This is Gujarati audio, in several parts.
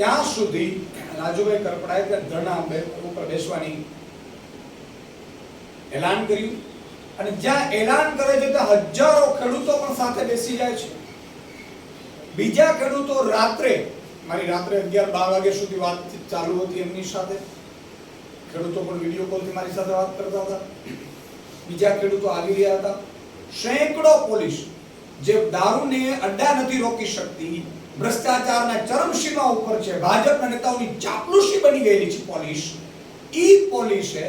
ત્યાં સુધી રાજુભાઈ કરપડાએ ત્યાં ધરણા ઉપર બેસવાની એલાન કર્યું. અને જ્યાં એલાન કરે છે ત્યાં હજારો ખેડૂતો પણ સાથે બેસી જાય છે. બીજા ખેડૂતો રાત્રે, મારી રાત્રે અગિયાર બાર વાગ્યા સુધી વાતચીત ચાલુ હતી એમની સાથે. ખેડૂતો પણ વીડિયો કોલથી મારી સાથે વાત કરતા હતા. બીજા ખેડૂતો આવી રહ્યા હતા. સેંકડો પોલીસ જે દારૂને અડ્ડા નથી રોકી શકતી. ભ્રષ્ટાચારના ચરમસીમા ઉપર છે. ભાજપના નેતાઓની ચાપલુસી બની ગયેલી છે પોલીસ. ઈ પોલીસે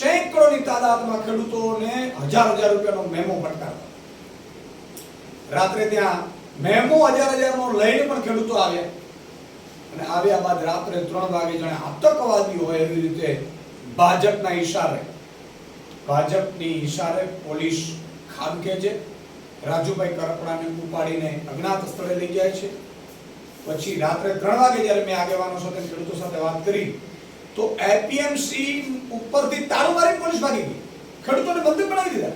સેંકડોની તાદાદમાં ખેડૂતોને હજાર હજાર રૂપિયાનો મેમો ફટકારતા રાત્રે ત્યાં મેમો હજાર હજારનો લઈને પણ ખેડૂતો આવ્યા. અને આવ્યા બાદ રાત્રે ત્રણ વાગે જાણે આતંકવાદી હોય એવી રીતે ભાજપના ઈશારે, ભાજપની ઈશારે પોલીસ ખાબકે છે. રાજુભાઈ કરપડાને ઉપાડીને અજ્ઞાત સ્થળે લઈ જાય છે. પછી રાત્રે ત્રણ વાગે જ્યારે મેં આગેવાનો સાથે, ખેડૂતો સાથે વાત કરી, તો એપીએમસી ઉપરથી તાળું મારી પોલીસ ભાગી ગઈ. ખેડૂતોને બંધક બનાવી દીધા.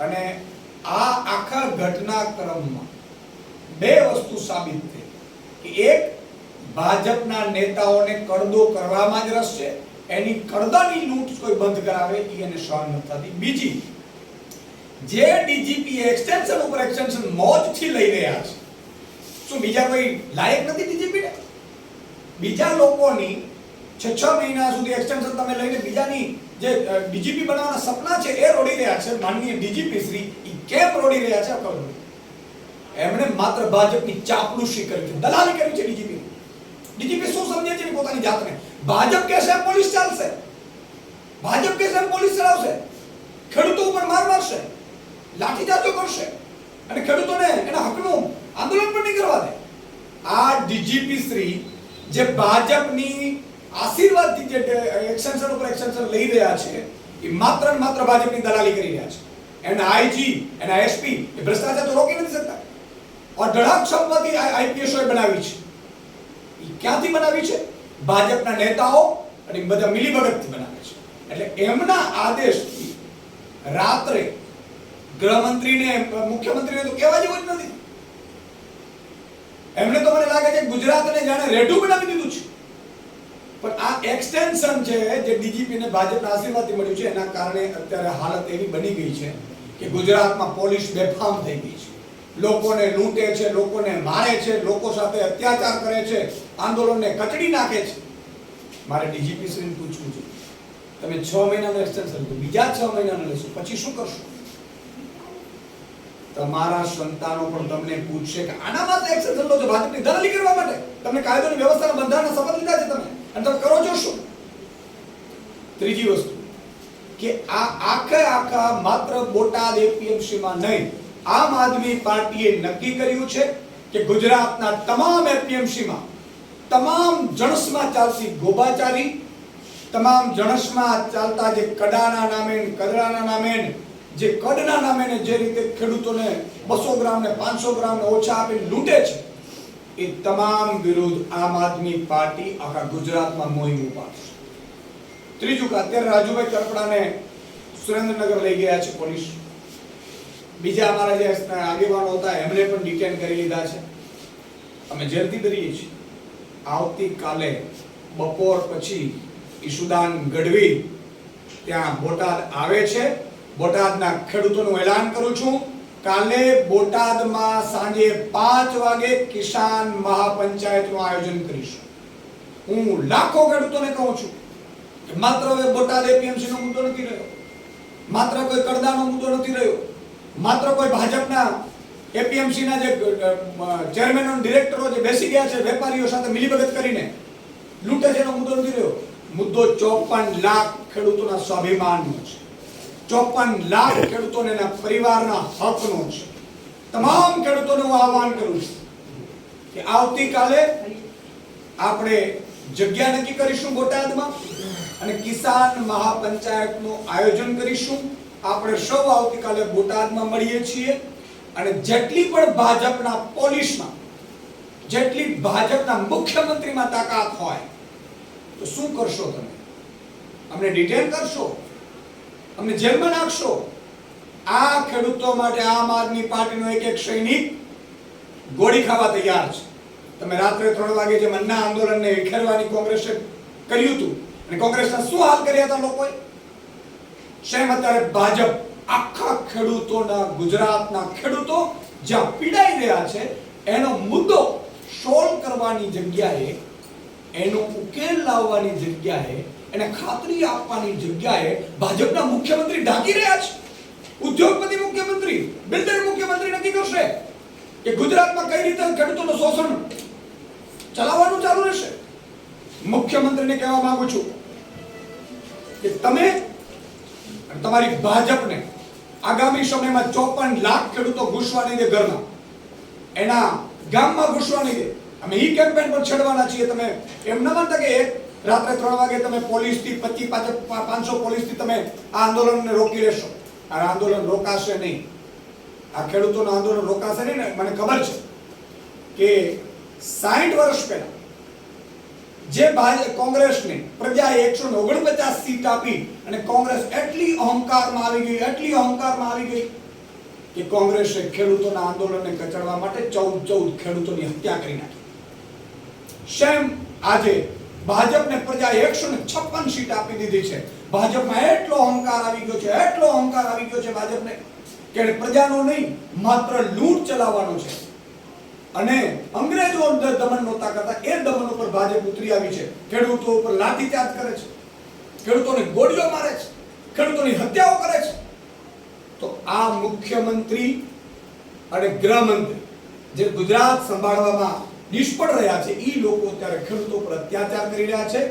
અને આ આખા ઘટનાક્રમમાં બે વસ્તુ સાબિત થઈ. કે એક, ભાજપના નેતાઓને કડદો કરવામાં જ રસ છે. એની કડદાની લૂંટ કોઈ બંધ કરાવે એ એને સહન નથી થતી. બીજી, જે ડીજીપી એક્સટેન્શન ઉપર એક્સટેન્શન મોજથી લઈ રહ્યા છે શું બીજા કોઈ લાયક નથી ડીજીપીને બીજા લોકોની છ છ મહિના સુધી એક્સટેન્શન તમે લઈને બીજાની જે ડીજીપી બનાવવાના સપના છે એ રોડી રહ્યા છે. માનનીય ડીજીપી શ્રી એ કેમ રોડી રહ્યા છે? ખબર એમણે માત્ર ભાજપની ચાપલુસી કરી છે દલાલી કરી છે ડીજીપી ડીજીપી શું સમજે છે પોતાની જાતને? ભાજપ કહેશે પોલીસ ચાલશે. ભાજપ કહેશે પોલીસ ચલાવશે. ખેડૂતો ઉપર માર મારશે. લાઠીચાર્જો કરશે. અને ખેડૂતોને એના હકનું આંદોલન પણ નહીં કરવા દે આ ડીજીપી શ્રી જે ભાજપની આશીર્વાદથી જે એક્સટેન્શન ઉપર એક્સટેન્શન લઈ રહ્યા છે, એ માત્ર ને માત્ર ભાજપની દલાલી કરી રહ્યા છે. એના આઈજી, એના એસપી એ ભ્રષ્ટાચાર તો રોકી નથી શકતા. અઢળક સંપત્તિ આઈપીએસ બનાવી છે. એ ક્યાંથી બનાવી છે? ભાજપના નેતાઓ અને બધા મિલીભગતથી બનાવે છે. એટલે એમના આદેશથી રાત્રે ગૃહમંત્રીને, મુખ્યમંત્રીને તો કહેવા જેવું જ નથી. એમને તો મને લાગે છે ગુજરાતને જાણે રેઢું બનાવી દીધું છે. પણ આ એક્સટેન્શન છે જે ડીજીપી ને ભાજપના આશીર્વાદથી મળ્યું છે, એના કારણે અત્યારે હાલત એવી બની ગઈ છે કે ગુજરાતમાં પોલીસ બેફામ થઈ ગઈ છે. લોકોને લૂંટે છે, લોકોને મારે છે, લોકો સાથે અત્યાચાર કરે છે, આંદોલનને કચડી નાખે છે. મારે ડીજીપી શ્રીને પૂછવું છે. તમે છ મહિનાનું એક્સટેન્શન લીધું બીજા છ મહિનાનું લેશો, પછી શું કરશો? તમારા સંતાનો પણ તમને પૂછશે કે આના માટે એક્સટેન્શન લો છો? ભાજપની દલાલી કરવા માટે? તમને કાયદોની વ્યવસ્થાના બંધારણના શપથ લીધા છે તમે? અને તમે કરો છો શું? ત્રીજી વસ્તુ, કે આ આખે આખા માત્ર બોટાદ એપીએમસીમાં નહીં, આમ આદમી પાર્ટીએ નક્કી કર્યું છે કે ગુજરાતના તમામ એપીએમસીમાં તમામ જણસમાં ચાલતી ગોબાચારી, તમામ જણસમાં ચાલતા જે કડાના નામે કદડાના નામે જે કડના નામે જે રીતે ખેડૂતોને બસો ગ્રામ ને પાંચસો ગ્રામ ને ઓછા આપીને લૂંટે છે, એ તમામ વિરુદ્ધ આમ આદમી પાર્ટી આખા ગુજરાતમાં મોહિમ ઉપાડશે ત્રીજું કે અત્યારે રાજુભાઈ કરપડાને સુરેન્દ્રનગર લઈ ગયા છે પોલીસ. બીજા અમારા જે આગેવાનો હતા, એમને પણ ડિટેન કરી લીધા છે. અમે જેલથી કરીએ છીએ. આવતીકાલે બપોર પછી ઈશુદાન ગઢવી ત્યાં બોટાદ આવે છે. બોટાદના ખેડૂતોનું એલાન કરું છું. કાલે બોટાદમાં સાંજે પાંચ વાગે કિસાન મહાપંચાયતનું આયોજન કરીશું. હું લાખો ખેડૂતોને કહું છું માત્ર હવે બોટાદ એપીએમસી નો મુદ્દો નથી રહ્યો. માત્ર કોઈ કરદાનો મુદ્દો નથી રહ્યો. માત્ર કોઈ ભાજપના એપીએમસી ના જે ચેરમેન ડિરેક્ટરો જે બેસી ગયા છે, વેપારીઓ સાથે મિલીભગત કરીને લૂંટે છે એનો મુદ્દો નથી રહ્યો. મુદ્દો ચોપન લાખ ખેડૂતોના સ્વાભિમાનનો છે. ચોપન લાખ ખેડૂતોને એના પરિવારના હકનો છે. તમામ ખેડૂતોને આહવાન કરું છું કે આવતીકાલે આપણે જગ્યા નક્કી કરીશું બોટાદમાં અને કિસાન મહાપંચાયતનું આયોજન કરીશું. આપણે સૌ આવતીકાલે બોટાદમાં મળીએ છીએ અને જેટલી પણ ભાજપના પોલીસમાં, જેટલી ભાજપના મુખ્યમંત્રીમાં તાકાત હોય, તો શું કરશો તમે? અમને ડિટેન કરશો? અમને જેલમાં નાખશો આ ખેડૂતો માટે આમ આદમી પાર્ટીનો એક એક સૈનિક ગોળી ખાવા તૈયાર છે. તમે રાત્રે ત્રણ વાગે જે મન્ના આંદોલનને વિખેરવાની કોંગ્રેસે કર્યું હતું, અને કોંગ્રેસના શું હાલ કર્યા હતા લોકોએ? સેમ અત્યારે ભાજપ આખા ખેડૂતોના, ગુજરાતના ખેડૂતો જ્યાં પીડાઈ રહ્યા છે, એનો મુદ્દો સોલ્વ કરવાની જગ્યાએ, એનો ઉકેલ લાવવાની જગ્યાએ એને ખાતરી આપવાની જગ્યાએ ભાજપના મુખ્યમંત્રી ઢાંકી રહ્યા છે. ઉદ્યોગપતિ મુખ્યમંત્રી, બિલ્ડર મુખ્યમંત્રી નક્કી કરશે કે ગુજરાતમાં કઈ રીતે ખેડૂતોનું શોષણ ચલાવવાનું ચાલુ રહેશે. મુખ્યમંત્રીને કહેવા માંગુ છું કે તમે તમારી ભાજપને આગામી સમયમાં ચોપન લાખ ખેડૂતો ઘૂસવા નહીં દે ઘરમાં. એના ગામમાં ઘૂસવા નહીં દે. અમે ઈ કેમ્પેન પર છેડવાના છીએ. તમે એમ ન માનતા કે રાત્રે ત્રણ વાગે તમે પોલીસથી પચીસ પાંચસો પોલીસથી તમે આ આંદોલનને રોકી લેશો. આ આંદોલન રોકાશે નહીં. આ ખેડૂતોનું આંદોલન રોકાશે નહીં ને મને ખબર છે કે સાઠ વર્ષ પહેલા જે કોંગ્રેસને પ્રજાએ એકસો ઓગણપચાસ સીટ આપી અને કોંગ્રેસ એટલી અહંકારમાં આવી ગઈ, એટલી અહંકારમાં આવી ગઈ કે કોંગ્રેસે ખેડૂતોના આંદોલનને કચડવા માટે ચૌદ ચૌદ ખેડૂતોની હત્યા કરી નાખી. શેમ આજે ભાજપને પ્રજાએ એકસો ને છપ્પન સીટ આપી દીધી છે. ભાજપમાં એટલો અહંકાર આવી ગયો છે, એટલો અહંકાર આવી ગયો છે ભાજપને કે પ્રજાનો નહીં, માત્ર લૂંટ ચલાવવાનો છે. અને અંગ્રેજો દમન નહોતા કરતા, એ દમન ઉપર ભાજપ ઉતરી આવી છે. ખેડૂતો ઉપર લાઠીચાર્જ કરે છે. ખેડૂતોને ગોળીઓ મારે છે. ખેડૂતોની હત્યાઓ કરે છે. તો આ મુખ્યમંત્રી અને ગૃહમંત્રી જે ગુજરાત સંભાળવામાં નિષ્ફળ રહ્યા છે. એ લોકો અત્યારે ખેડૂતો પર અત્યાચાર કરી રહ્યા છે.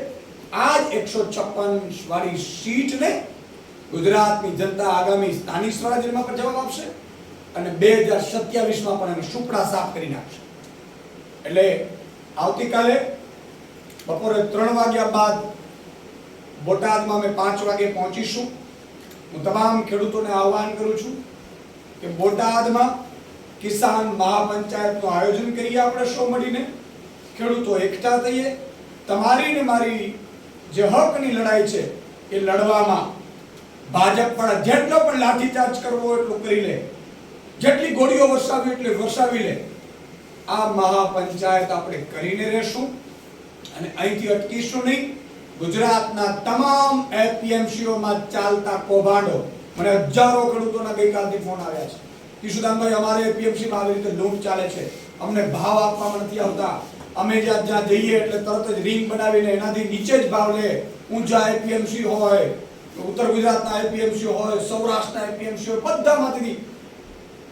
આ જ એકસો છપ્પન વાળી સીટને ગુજરાતની જનતા આગામી સ્થાનિક સ્વરાજ્યમાં પણ જવાબ આપશે અને બે હજાર સત્યાવીસમાં પણ એને સુપડા સાફ કરી નાખશે. એટલે આવતીકાલે બપોરે ત્રણ વાગ્યા બાદ બોટાદમાં અમે પાંચ વાગે પહોંચીશું. હું તમામ ખેડૂતોને આહ્વાન કરું છું કે બોટાદમાં કિસાન મહાપંચાયતનું આયોજન કરીએ આપણે સૌ મળીને. ખેડૂતો એકઠા થઈએ. તમારી ને મારી જે હકની લડાઈ છે એ લડવામાં ભાજપ પણ જેટલો પણ લાઠીચાર્જ કરવો એટલું કરી લે. જેટલી ગોળીઓ વરસાવી એટલી વરસાવી લે. આ મહાપંચાયત આપણે કરીને રહેશું અને અહીંથી અટકીશું નહીં. ગુજરાતના તમામ એપીએમસીઓમાં ચાલતા કૌભાંડો. મને હજારો ખેડૂતોના ગઈકાલથી ફોન આવ્યા છે. કિશુદાનભાઈ અમારે પીએમસીમાં આવી રીતે લૂંટ ચાલે છે. અમને ભાવ આપવામાં નથી આવતા. અમે જ્યાં જ્યાં જઈએ એટલે તરત જ રિંગ બનાવીને એનાથી નીચે જ ભાવ લે. ઊંચા એપીએમસી હોય, ઉત્તર ગુજરાતના એપીએમસી હોય, સૌરાષ્ટ્રના એપીએમસી હોય, બધામાંથી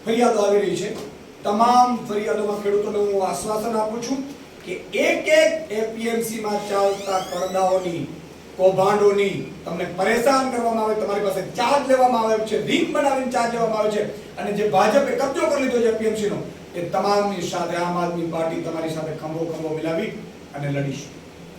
ફરિયાદો આવી રહી છે. તમામ ફરિયાદોમાં ખેડૂતોને હું આશ્વાસન આપું છું કે એક એક એપીએમસીમાં ચાલતા કરદાઓની કૌભાંડોની તમને પરેશાન કરવામાં આવે, તમારી પાસે ચાર્જ લેવામાં આવે છે રિંગ બનાવીને ચાર્જ લેવામાં આવે છે, અને જે ભાજપે કબજો કરી લીધો છે પીએમસીનો, એ તમામની સાથે આમ આદમી પાર્ટી તમારી સાથે ખંભો ખંભો મિલાવી અને લડીશું.